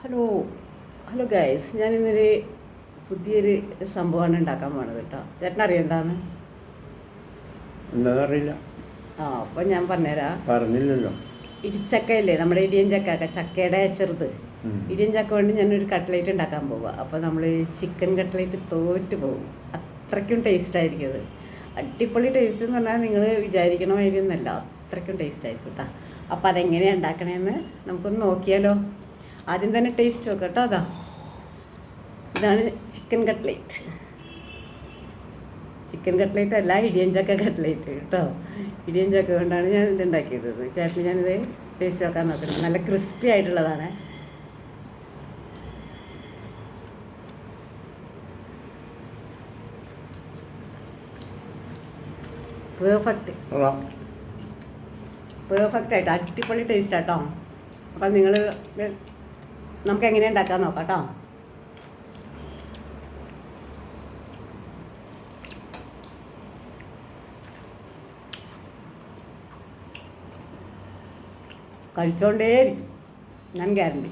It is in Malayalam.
ഹലോ ഹലോ ഗൈസ് ഞാൻ ഇന്നൊരു പുതിയൊരു സംഭവമാണ് ഉണ്ടാക്കാൻ പോണത് കേട്ടോ. ചേട്ടൻ അറിയാം എന്താന്ന് അറിയില്ല ആ അപ്പം ഞാൻ പറഞ്ഞുതരാം. പറഞ്ഞില്ലല്ലോ. ഇടിച്ചക്കയില്ലേ നമ്മുടെ ഇടിയൻ ചക്ക ചക്കയുടെ ചെറുത്. ഇടിയൻ ചക്ക കൊണ്ട് ഞാനൊരു കട്ട്ലേറ്റ് ഉണ്ടാക്കാൻ പോവുക അപ്പോൾ നമ്മൾ ചിക്കൻ കട്ട്ലേറ്റ് തോറ്റ് പോകും. അത്രയ്ക്കും ടേസ്റ്റ് ആയിരിക്കും അത്. അടിപൊളി ടേസ്റ്റ് എന്ന് പറഞ്ഞാൽ നിങ്ങൾ വിചാരിക്കണമായിരുന്നല്ലോ അത്രക്കും അത്രയ്ക്കും ടേസ്റ്റ് ആയിരിക്കും കേട്ടോ അപ്പോൾ അതെങ്ങനെയാണ് ഉണ്ടാക്കണേന്ന് നമുക്കൊന്ന് നോക്കിയാലോ? ആദ്യം തന്നെ ടേസ്റ്റ് നോക്കാം കേട്ടോ അതാ. ഇതാണ് ചിക്കൻ കട്ട്ലേറ്റ് ചിക്കൻ കട്ട്ലേറ്റ് അല്ല ഇടിയൻ ചക്ക കട്ട്ലേറ്റ് കേട്ടോ. ഇടിയൻ ചക്ക കൊണ്ടാണ് ഞാൻ ഇത് ഉണ്ടാക്കിയത്. ചേട്ടന് ഞാനിത് ടേസ്റ്റ് നോക്കാൻ നോക്കുന്നത് നല്ല ക്രിസ്പി ആയിട്ടുള്ളതാണ്. പെർഫെക്റ്റ് പെർഫെക്റ്റ് ആയിട്ട് അടിപൊളി ടേസ്റ്റ് ആട്ടോ അപ്പം നിങ്ങൾ നമുക്ക് എങ്ങനെ ഉണ്ടാക്കാൻ നോക്കാം കേട്ടോ കഴിച്ചോണ്ടേ ഞാൻ ഗ്യാരണ്ടി